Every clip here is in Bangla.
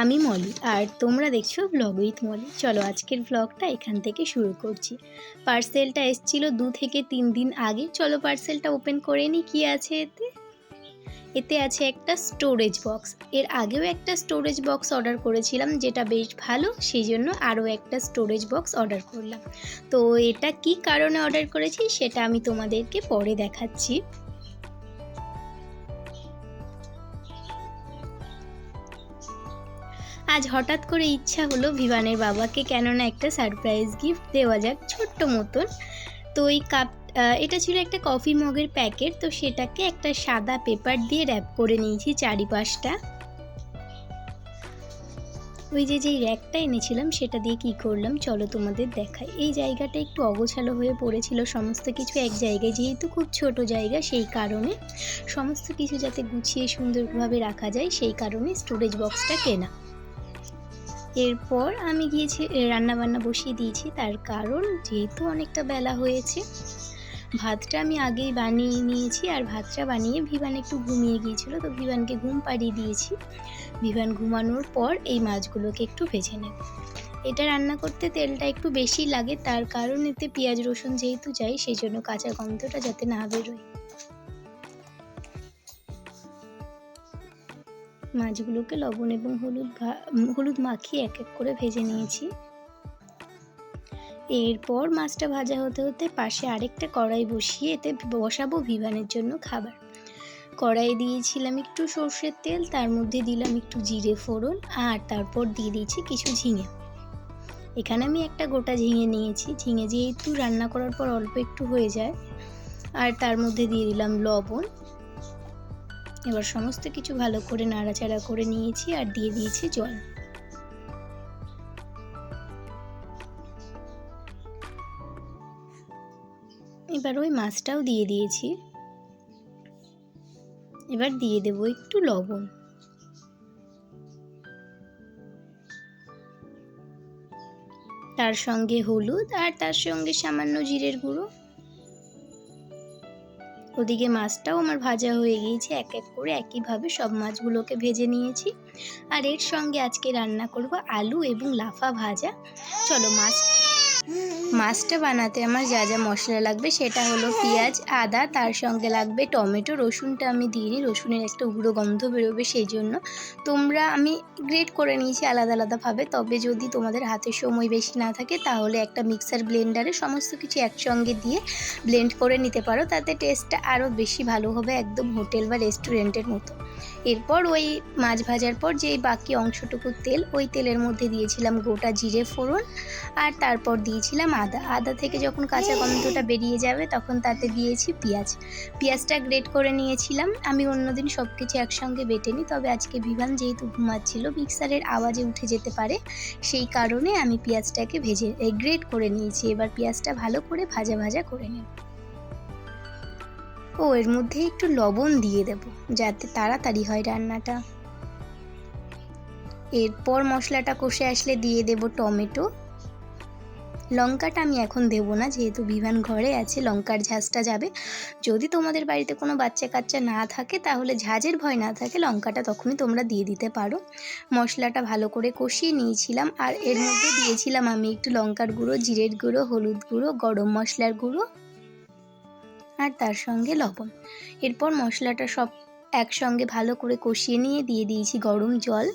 আমি মলি, আর তোমরা দেখছ ব্লগ উইথ মলি। চলো আজকের ব্লগটা এখান থেকে শুরু করছি। পার্সেলটা এসছিল দু থেকে তিন দিন আগে। চলো পার্সেলটা ওপেন করে নিই, কী আছে এতে? এতে আছে একটা স্টোরেজ বক্স এর আগেও একটা স্টোরেজ বক্স অর্ডার করেছিলাম, যেটা বেশ ভালো, সেই জন্য আরও একটা স্টোরেজ বক্স অর্ডার করলাম। তো এটা কি কারণে অর্ডার করেছি, সেটা আমি তোমাদেরকে পরে দেখাচ্ছি। আজ হঠাৎ করে ইচ্ছা হলো ভিভানের বাবাকে কেননা একটা সারপ্রাইজ গিফট দেওয়া যাক, ছোট্ট মতন। তো এই কাপ এটা ছিল একটা কফি মগের প্যাকেট তো সেটাকে একটা সাদা পেপার দিয়ে র্যাপ করে নিয়েছি চারিপাশটা। ওই যে, যেই র্যাকটা এনেছিলাম, সেটা দিয়ে কি করলাম? চলো তোমাদের দেখাই। এই জায়গাটা একটু অগোছালো হয়ে পড়েছিল, সমস্ত কিছু এক জায়গায়, যেহেতু খুব ছোট জায়গা, সেই কারণে সমস্ত কিছু যাতে গুছিয়ে সুন্দরভাবে রাখা যায়, সেই কারণে স্টোরেজ বক্সটা কেনা। এরপর আমি গিয়েছি রান্না বান্না বসিয়ে দিয়েছি। তার কারণ যেহেতু অনেকটা বেলা হয়েছে, ভাতটা আমি আগেই বানিয়ে নিয়েছি আর ভাতটা বানিয়ে ভিভান একটু ঘুমিয়ে গিয়েছিল। তো ভিভানকে ঘুম পাড়িয়ে দিয়েছি। ভিভান ঘুমানোর পর এই মাছগুলোকে একটু ভেজে নেব। এটা রান্না করতে তেলটা একটু বেশি লাগে, তার কারণ এতে পেঁয়াজ রসুন যেহেতু যাই সেই জন্য কাঁচা গন্ধটা যাতে না বেরোয়। মাছগুলোকে লবণ এবং হলুদ হলুদ মাখিয়ে এক এক করে ভেজে নিয়েছি। এরপর মাছটা ভাজা হতে হতে পাশে আরেকটা কড়াই বসিয়ে এতে বসাবো ভিভানের জন্য খাবার। কড়াই দিয়েছিলাম একটু সর্ষের তেল, তার মধ্যে দিলাম একটু জিরে ফোড়ন আর তারপর দিয়ে দিয়েছি কিছু ঝিঙে। এখানে আমি একটা গোটা ঝিঙে নিয়েছি। ঝিঙে যেহেতু রান্না করার পর অল্প একটু হয়ে যায়, আর তার মধ্যে দিয়ে দিলাম লবণ। এবার সমস্ত কিছু ভালো করে নাড়াচাড়া করে নিয়েছি আর দিয়ে দিয়েছি জল। এবার ওই মাছটাও দিয়ে দিয়েছি। এবার দিয়ে দেব একটু লবণ। তার সঙ্গে হলুদ আর তার সঙ্গে সামান্য জিরের গুঁড়ো। ওদিকে মাছটাও আমার ভাজা হয়ে গিয়েছে, এক এক করে একইভাবে সব মাছগুলোকে ভেজে নিয়েছি। আর এর সঙ্গে আজকে রান্না করব আলু এবং লাফা ভাজা। চলো মাছ মাছটা বানাতে আমার যা যা মশলা লাগবে সেটা হলো পেঁয়াজ, আদা, তার সঙ্গে লাগবে টমেটো, রসুনটা আমি দিইনি, রসুনের একটা উগ্র গন্ধ বেরোবে সেই জন্য তোমরা, আমি গ্রেট করে নিয়েছি আলাদা আলাদাভাবে তবে যদি তোমাদের হাতে সময় বেশি না থাকে তাহলে একটা মিক্সার ব্লেন্ডারে সমস্ত কিছু একসঙ্গে দিয়ে ব্লেন্ড করে নিতে পারো, তাতে টেস্টটা আরও বেশি ভালো হবে একদম হোটেল বা রেস্টুরেন্টের মতো। এরপর ওই মাছ ভাজার পর যে বাকি অংশটুকু তেল, ওই তেলের মধ্যে দিয়েছিলাম গোটা জিরে ফোড়ন, আর তারপর দিয়েছিলাম আদা। আদা থেকে যখন কাঁচা গন্ধটা বেরিয়ে যাবে, তখন তাতে দিয়েছি পেঁয়াজ। পেঁয়াজটা গ্রেট করে নিয়েছিলাম। আমি অন্যদিন সব কিছু একসঙ্গে বেটে নিই। তবে আজকে বিভান যেহেতু ঘুমাচ্ছিল, মিক্সারের আওয়াজে উঠে যেতে পারে। সেই কারণে আমি পেঁয়াজটাকে ভেজে গ্রেট করে নিয়েছি। এবার পেঁয়াজটা ভালো করে ভাজা ভাজা করে নেব। ও, এর মধ্যে একটু লবণ দিয়ে দেব, যাতে তাড়াতাড়ি হয় রান্নাটা। এরপর মশলাটা কষে আসলে দিয়ে দেব টমেটো। লঙ্কাটা আমি এখন দেব না, যেহেতু বিভান ঘরে আছে, লঙ্কার ঝাঁজটা যাবে। যদি তোমাদের বাড়িতে কোনো বাচ্চা কাচ্চা না থাকে, তাহলে ঝাঁজের ভয় না থাকে, লঙ্কাটা তখনই তোমরা দিয়ে দিতে পারো। মশলাটা ভালো করে কষিয়ে নিয়েছিলাম, আর এর মধ্যে দিয়েছিলাম আমি একটু লঙ্কার গুঁড়ো, জিরের গুঁড়ো, হলুদ গুঁড়ো, গরম মশলার গুঁড়ো, আর তার সঙ্গে লবণ। এরপর মশলাটা সব একসঙ্গে ভালো করে কষিয়ে নিয়ে দিয়ে দিয়েছি গরম জল।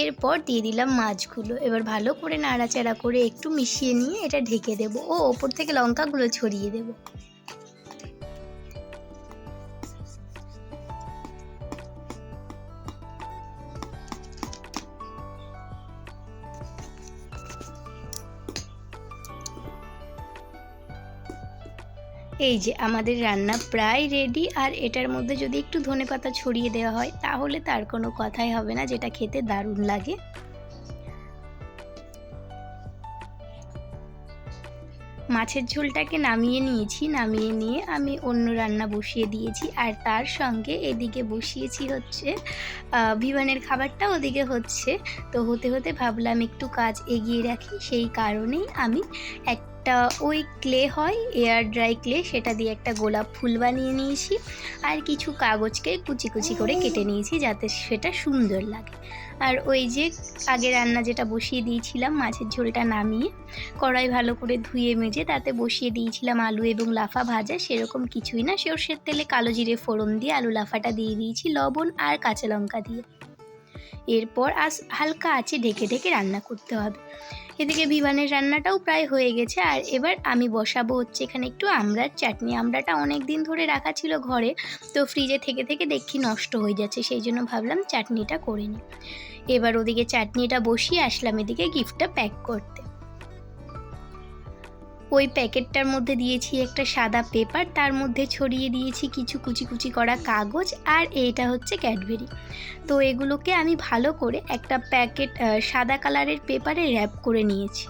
এরপর দিয়ে দিলাম মাছগুলো। এবার ভালো করে নাড়াচাড়া করে একটু মিশিয়ে নিয়ে এটা ঢেকে দেব। ও, ওপর থেকে লঙ্কাগুলো ছড়িয়ে দেব। এই যে আমাদের রান্না প্রায় রেডি আর এটার মধ্যে যদি একটু ধনেপাতা ছড়িয়ে দেওয়া হয়, তাহলে তার কোনো কথাই হবে না, যেটা খেতে দারুণ লাগে। মাছের ঝোলটাকে নামিয়ে নিয়েছি, নামিয়ে নিয়ে আমি অন্য রান্না বসিয়ে দিয়েছি, আর তার সঙ্গে এদিকে বসিয়েছি হচ্ছে বিমানের খাবারটা, ওদিকে হচ্ছে। তো হতে হতে ভাবলাম একটু কাজ এগিয়ে রাখি, সেই কারণেই আমি এক একটা ওই ক্লে হয়, এয়ার ড্রাই ক্লে, সেটা দিয়ে একটা গোলাপ ফুল বানিয়ে নিয়েছি। আর কিছু কাগজকে কুচি কুচি করে কেটে নিয়েছি যাতে সেটা সুন্দর লাগে। আর ওই যে আগে রান্না যেটা বসিয়ে দিয়েছিলাম, মাছের ঝোলটা নামিয়ে, কড়াই ভালো করে ধুয়ে মেজে তাতে বসিয়ে দিয়েছিলাম আলু এবং লাফা ভাজা, সেরকম কিছুই না। সর্ষের তেলে কালো জিরে ফোড়ন দিয়ে আলু লাফাটা দিয়ে দিয়েছি, লবণ আর কাঁচা লঙ্কা দিয়ে। এরপর আস, হালকা আছে ঢেকে ঢেকে রান্না করতে হবে। এদিকে বিমানের রান্নাটাও প্রায় হয়ে গেছে, আর এবার আমি বসাবো হচ্ছে এখানে একটু আমড়ার চাটনি। আমড়াটা অনেক দিন ধরে রাখা ছিল ঘরে, তো ফ্রিজে থেকে থেকে দেখি নষ্ট হয়ে যাচ্ছে, সেই জন্য ভাবলাম চাটনিটা করে নিই। এবার ওদিকে চাটনিটা বসিয়ে আসলাম এদিকে গিফটটা প্যাক করতে। ওই প্যাকেটটার মধ্যে দিয়েছি একটা সাদা পেপার, তার মধ্যে ছড়িয়ে দিয়েছি কিছু কুচি কুচি করা কাগজ আর এইটা হচ্ছে ক্যাডবেরি। তো এগুলোকে আমি ভালো করে একটা প্যাকেট সাদা কালারের পেপারে র্যাপ করে নিয়েছি।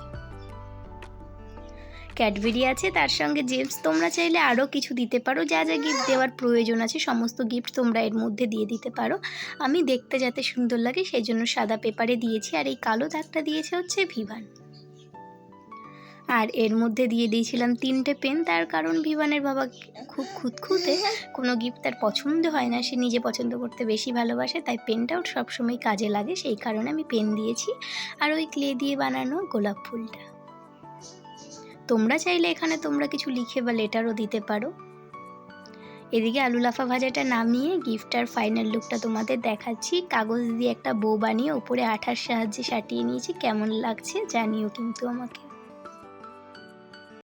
ক্যাডবেরি আছে, তার সঙ্গে জেমস তোমরা চাইলে আরও কিছু দিতে পারো, যা যা গিফট দেওয়ার প্রয়োজন আছে, সমস্ত গিফট তোমরা এর মধ্যে দিয়ে দিতে পারো। আমি দেখতে যাতে সুন্দর লাগে, সেই জন্য সাদা পেপারে দিয়েছি, আর এই কালো দাগটা দিয়েছে হচ্ছে ভিভান। আর এর মধ্যে দিয়ে দিয়েছিলাম তিনটে পেন। তার কারণ ভিভানের বাবা খুব খুঁতখুঁতে কোনো গিফট তার পছন্দ হয় না। সে নিজে পছন্দ করতে বেশি ভালোবাসে, তাই পেনটাও সবসময় কাজে লাগে। সেই কারণে আমি পেন দিয়েছি। আর ওই ক্লে দিয়ে বানানো গোলাপ ফুলটা। তোমরা চাইলে এখানে তোমরা কিছু লিখে বা লেটারও দিতে পারো। এদিকে আলু লাফা ভাজাটা নামিয়ে গিফটার ফাইনাল লুকটা তোমাদের দেখাচ্ছি। কাগজ দিয়ে একটা বউ বানিয়ে উপরে আঠার সাহায্যে সাটিয়ে নিয়েছি। কেমন লাগছে জানিও কিন্তু আমাকে।